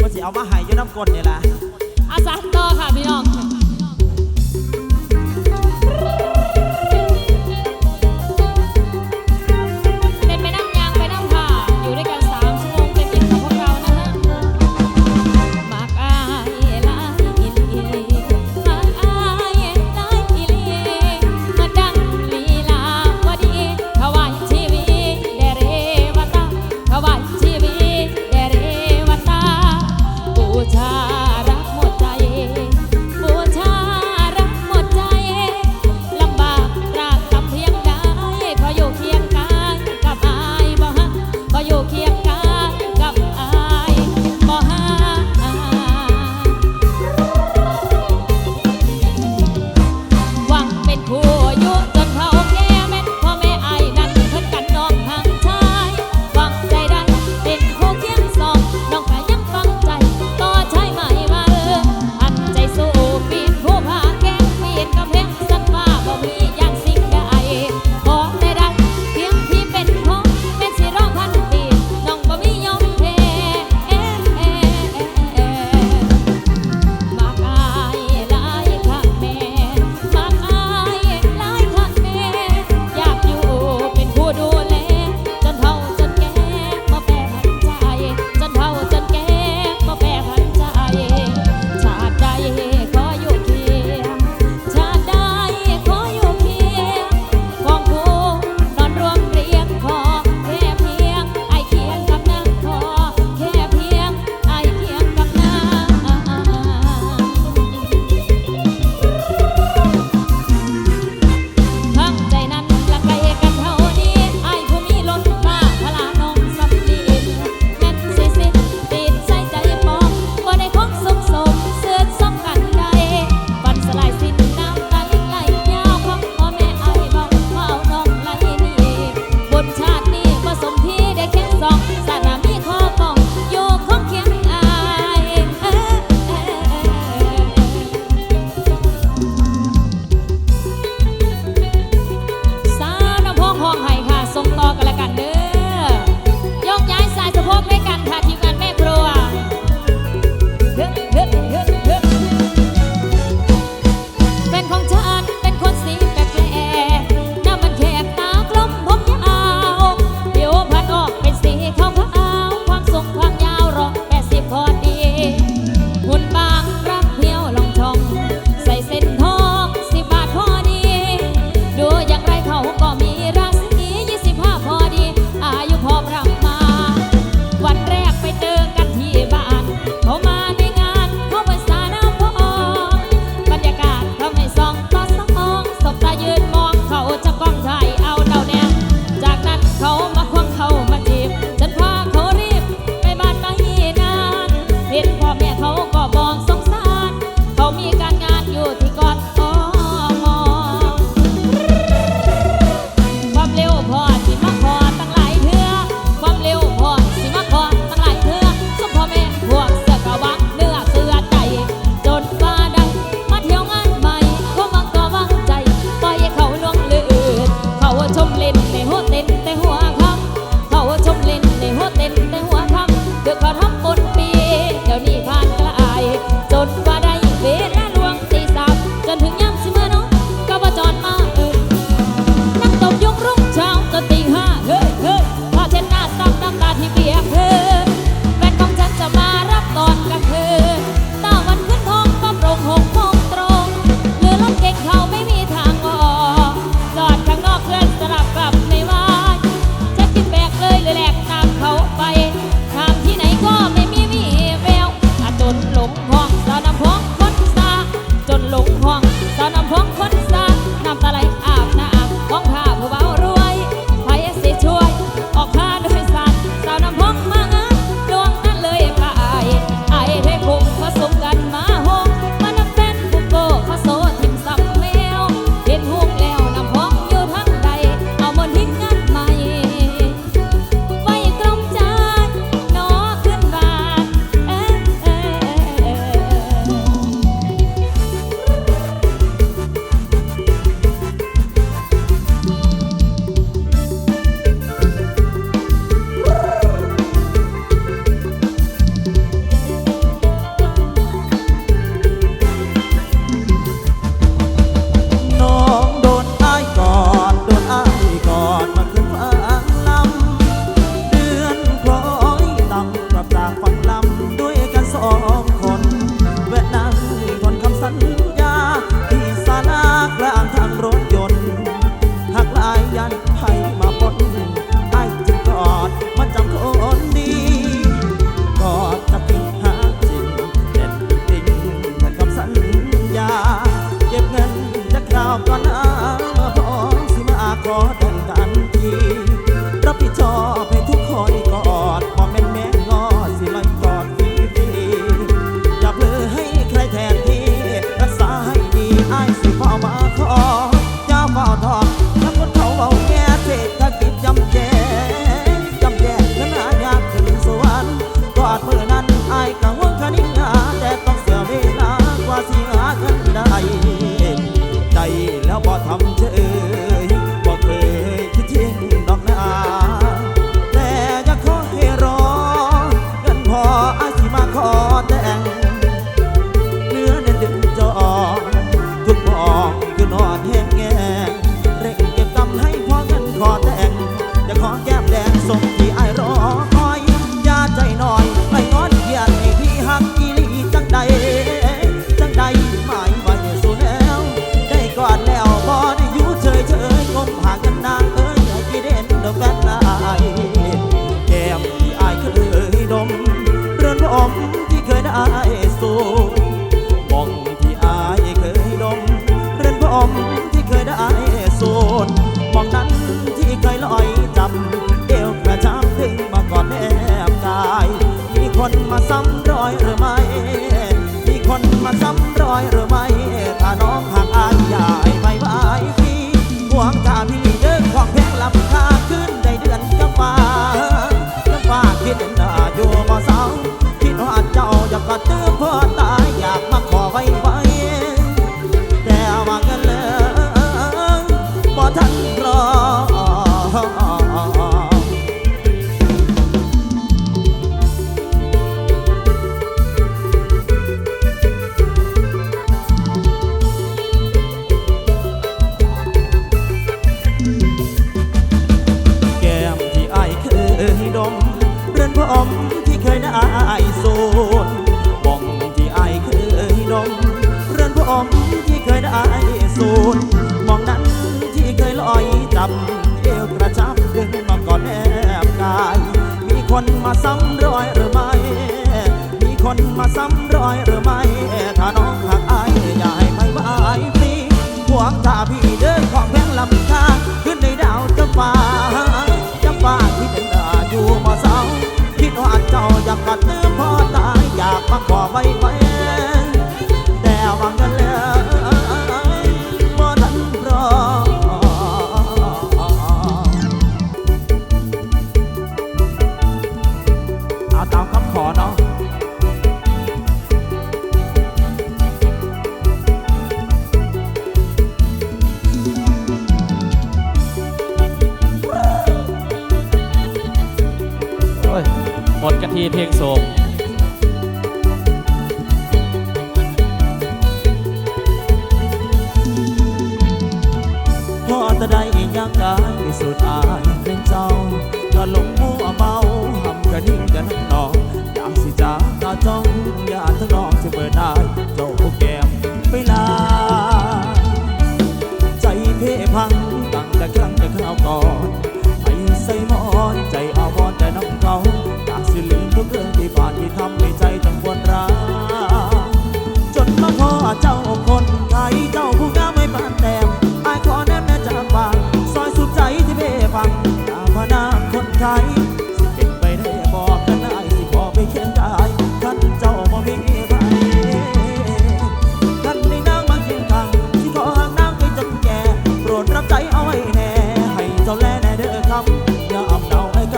ว่าสิเอามาหายอยู่น้ำกลนี่แหละอาจารย์ต่อค่ะพี่น้อง ได้ยักกายสุดอายเป็นเจ้าก็หลงมัวเมาหำกระดิ่งกันน้องยาสิจ้าตาจ้อง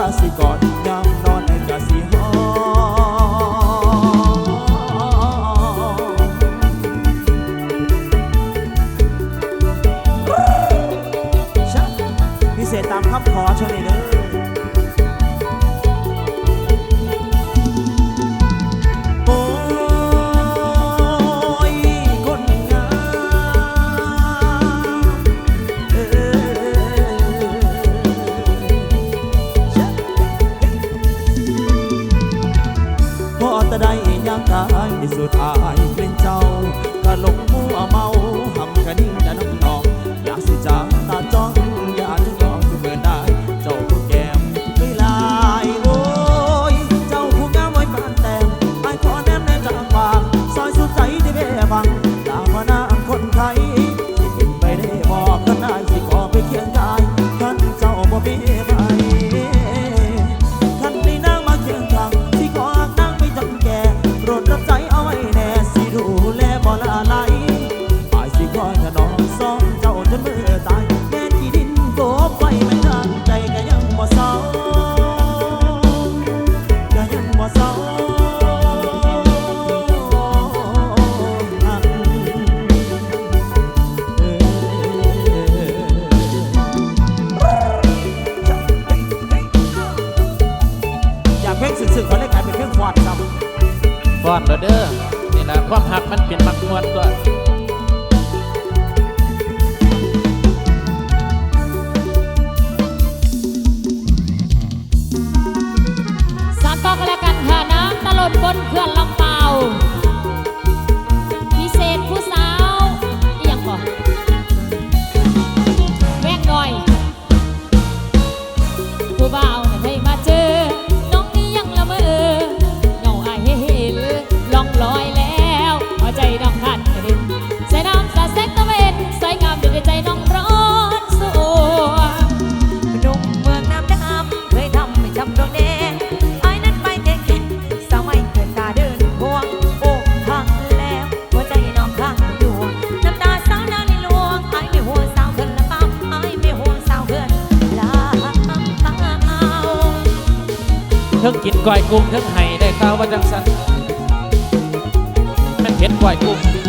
because we got 对 งกินก้อยกุ้งทั้งไห้ได้ข้าวว่าจังสันมันเผ็ดก้อยกุ้ง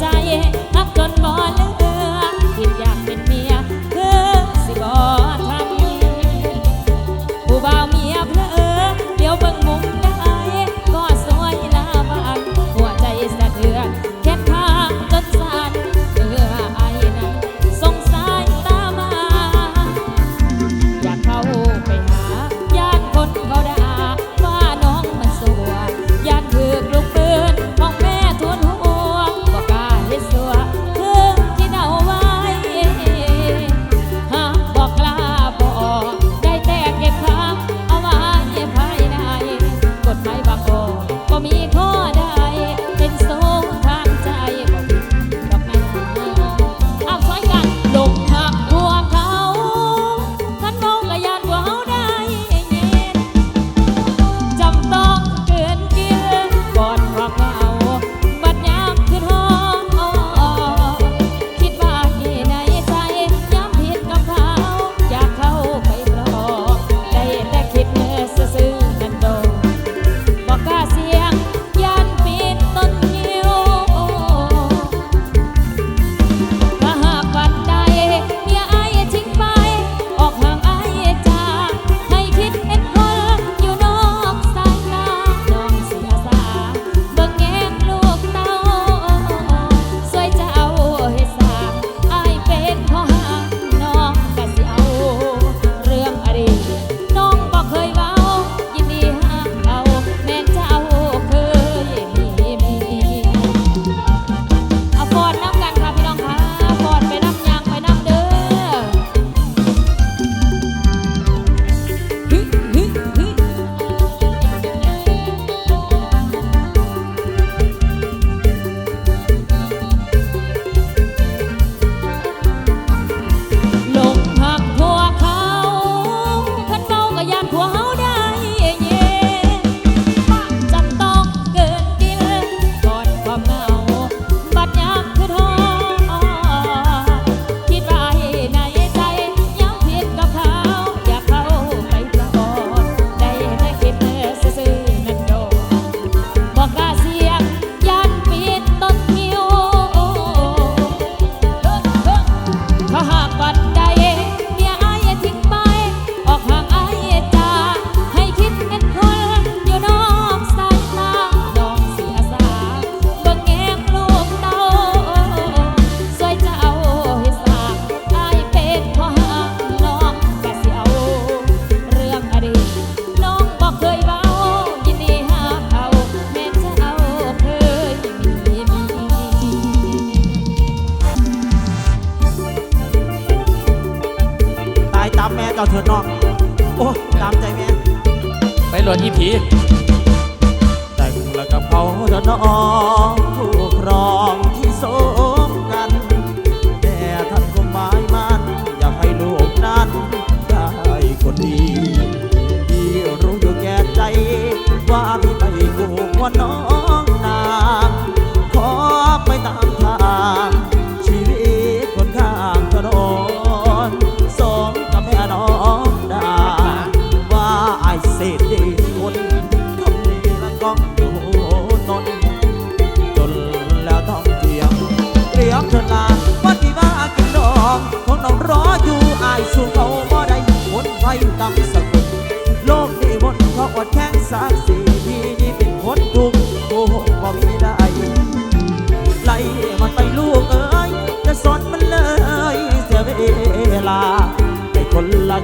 ใจ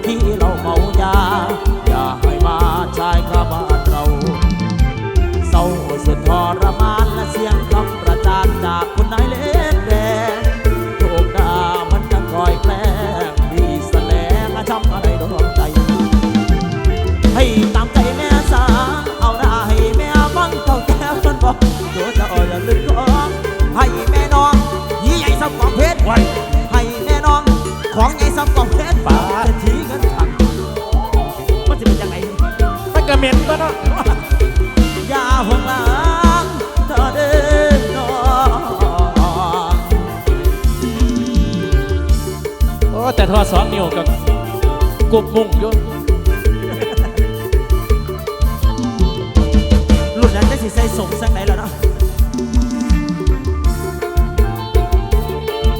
ที่เราเมายา อสองนิ้วกับกบมุ่งอยนหลุดนนั้นจะสิใส่สมสักไหนแล้วเนาะ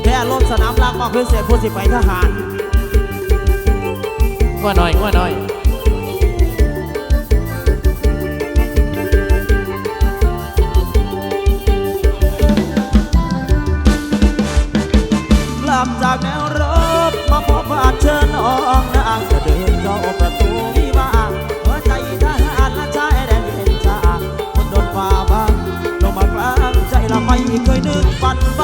แค่ลมสนามรากมาเพื่อเสียผู้สิไปทหารกว่าหน่อยกว่าหน่อยลำบจากแนว บบาดเชิญน้องนางจะเดินเข้าประตูวิวาหัวใจทหารและชายแดนเย็นชาคนโดนฟ้าบังลงมากลางใจเราไม่เคยนึกฝันว่า